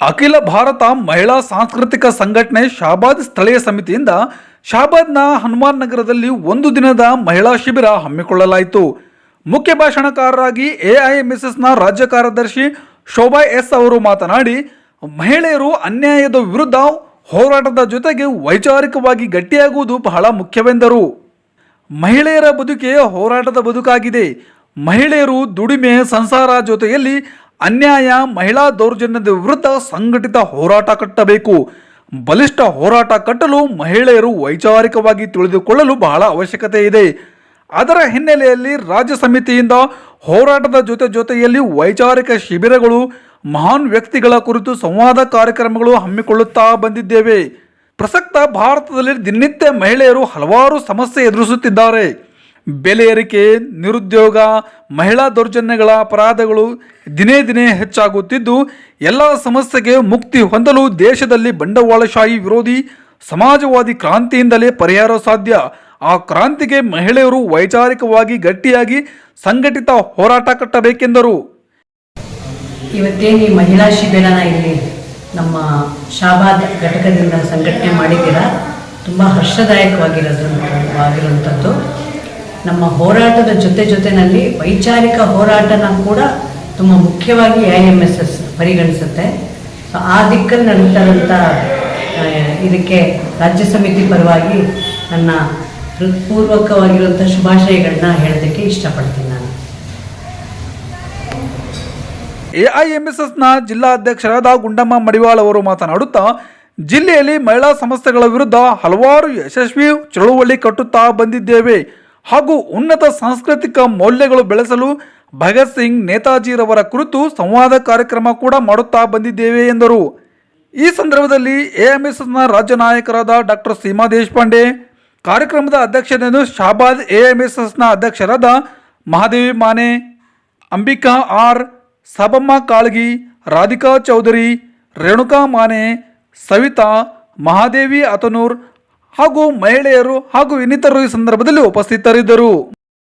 ಅಖಿಲ ಭಾರತ ಮಹಿಳಾ ಸಾಂಸ್ಕೃತಿಕ ಸಂಘಟನೆ ಶಾಬಾದ್ ಸ್ಥಳೀಯ ಸಮಿತಿಯಿಂದ ಶಾಬಾದ್ನ ಹನುಮಾನ್ ನಗರದಲ್ಲಿ ಒಂದು ದಿನದ ಮಹಿಳಾ ಶಿಬಿರ ಹಮ್ಮಿಕೊಳ್ಳಲಾಯಿತು. ಮುಖ್ಯ ಭಾಷಣಕಾರರಾಗಿ ಎಐಎಂಎಸ್ಎಸ್ನ ರಾಜ್ಯ ಕಾರ್ಯದರ್ಶಿ ಶೋಭಾ ಎಸ್ ಅವರು ಮಾತನಾಡಿ ಮಹಿಳೆಯರು ಅನ್ಯಾಯದ ವಿರುದ್ಧ ಹೋರಾಟದ ಜೊತೆಗೆ ವೈಚಾರಿಕವಾಗಿ ಗಟ್ಟಿಯಾಗುವುದು ಬಹಳ ಮುಖ್ಯವೆಂದರು. ಮಹಿಳೆಯರ ಬದುಕೇ ಹೋರಾಟದ ಬದುಕಾಗಿದೆ. ಮಹಿಳೆಯರು ದುಡಿಮೆ ಸಂಸಾರ ಜೊತೆಯಲ್ಲಿ ಅನ್ಯಾಯ, ಮಹಿಳಾ ದೌರ್ಜನ್ಯದ ವಿರುದ್ಧ ಸಂಘಟಿತ ಹೋರಾಟ ಕಟ್ಟಬೇಕು. ಬಲಿಷ್ಠ ಹೋರಾಟ ಕಟ್ಟಲು ಮಹಿಳೆಯರು ವೈಚಾರಿಕವಾಗಿ ತಿಳಿದುಕೊಳ್ಳಲು ಬಹಳ ಅವಶ್ಯಕತೆ ಇದೆ. ಅದರ ಹಿನ್ನೆಲೆಯಲ್ಲಿ ರಾಜ್ಯ ಸಮಿತಿಯಿಂದ ಹೋರಾಟದ ಜೊತೆ ಜೊತೆಯಲ್ಲಿ ವೈಚಾರಿಕ ಶಿಬಿರಗಳು ಮಹಾನ್ ವ್ಯಕ್ತಿಗಳ ಕುರಿತು ಸಂವಾದ ಕಾರ್ಯಕ್ರಮಗಳು ಹಮ್ಮಿಕೊಳ್ಳುತ್ತಾ ಬಂದಿದ್ದೇವೆ. ಪ್ರಸಕ್ತ ಭಾರತದಲ್ಲಿ ದಿನನಿತ್ಯ ಮಹಿಳೆಯರು ಹಲವಾರು ಸಮಸ್ಯೆ ಎದುರಿಸುತ್ತಿದ್ದಾರೆ. ಬೆಲೆ ಏರಿಕೆ, ನಿರುದ್ಯೋಗ, ಮಹಿಳಾ ದೌರ್ಜನ್ಯಗಳ ಅಪರಾಧಗಳು ದಿನೇ ದಿನೇ ಹೆಚ್ಚಾಗುತ್ತಿದ್ದು, ಎಲ್ಲ ಸಮಸ್ಯೆಗೆ ಮುಕ್ತಿ ಹೊಂದಲು ದೇಶದಲ್ಲಿ ಬಂಡವಾಳಶಾಹಿ ವಿರೋಧಿ, ಸಮಾಜವಾದಿ ಕ್ರಾಂತಿಯಿಂದಲೇ ಪರಿಹಾರ ಸಾಧ್ಯ. ಆ ಕ್ರಾಂತಿಗೆ ಮಹಿಳೆಯರು ವೈಚಾರಿಕವಾಗಿ ಗಟ್ಟಿಯಾಗಿ ಸಂಘಟಿತ ಹೋರಾಟ ಕಟ್ಟಬೇಕೆಂದರು. ಇವತ್ತೇನು ಈ ಮಹಿಳಾ ಶಿಬಿರನ ಇಲ್ಲಿ ನಮ್ಮ ಶಾಬಾದ್ ಘಟಕದಿಂದ ಸಂಘಟನೆ ಮಾಡಿದ್ದೀರಾ? ತುಂಬ ಹರ್ಷದಾಯಕವಾಗಿರೋದು ಆಗಿರುವಂಥದ್ದು. ನಮ್ಮ ಹೋರಾಟದ ಜೊತೆ ಜೊತೆಯಲ್ಲಿ ವೈಚಾರಿಕ ಹೋರಾಟನ ಕೂಡ ತುಂಬ ಮುಖ್ಯವಾಗಿ ಐ ಎಂ ಎಸ್ ಎಸ್ ಪರಿಗಣಿಸುತ್ತೆ. ಸೊ ಆ ದಿಕ್ಕಲ್ಲಿ ನಡೀತಾರಂಥ ಇದಕ್ಕೆ ರಾಜ್ಯ ಸಮಿತಿ ಪರವಾಗಿ ನನ್ನ ಹೃತ್ಪೂರ್ವಕವಾಗಿರುವಂಥ ಶುಭಾಶಯಗಳನ್ನ ಹೇಳೋದಕ್ಕೆ ಇಷ್ಟಪಡ್ತೀನಿ ನಾನು. ಎಐಎಂಎಸ್ಎಸ್ನ ಜಿಲ್ಲಾ ಅಧ್ಯಕ್ಷರಾದ ಗುಂಡಮ್ಮ ಮಡಿವಾಳ್ ಅವರು ಮಾತನಾಡುತ್ತಾ, ಜಿಲ್ಲೆಯಲ್ಲಿ ಮಹಿಳಾ ಸಂಸ್ಥೆಗಳ ವಿರುದ್ಧ ಹಲವಾರು ಯಶಸ್ವಿ ಚಳುವಳಿ ಕಟ್ಟುತ್ತಾ ಬಂದಿದ್ದೇವೆ. ಹಾಗೂ ಉನ್ನತ ಸಾಂಸ್ಕೃತಿಕ ಮೌಲ್ಯಗಳು ಬೆಳೆಸಲು ಭಗತ್ ಸಿಂಗ್ ನೇತಾಜಿರವರ ಕುರಿತು ಸಂವಾದ ಕಾರ್ಯಕ್ರಮ ಕೂಡ ಮಾಡುತ್ತಾ ಬಂದಿದ್ದೇವೆ, ಎಂದರು. ಈ ಸಂದರ್ಭದಲ್ಲಿ ಎಎಂಎಸ್ಎಸ್ನ ರಾಜ್ಯ ನಾಯಕರಾದ ಡಾಕ್ಟರ್ ಸೀಮಾ ದೇಶಪಾಂಡೆ, ಕಾರ್ಯಕ್ರಮದ ಅಧ್ಯಕ್ಷತೆಯನ್ನು ಶಾಬಾದ್ ಎಎಂಎಸ್ಎಸ್ನ ಅಧ್ಯಕ್ಷರಾದ ಮಹಾದೇವಿ ಮಾನೆ, ಅಂಬಿಕಾ ಆರ್ ಸಬಮ್ಮ ಕಾಳಗಿ, ರಾಧಿಕಾ ಚೌಧರಿ, ರೇಣುಕಾ ಮಾನೆ, ಸವಿತಾ, ಮಹಾದೇವಿ ಅತನೂರ್ ಹಾಗೂ ಮಹಿಳೆಯರು ಹಾಗೂ ಇನ್ನಿತರರು ಈ ಸಂದರ್ಭದಲ್ಲಿ ಉಪಸ್ಥಿತರಿದ್ದರು.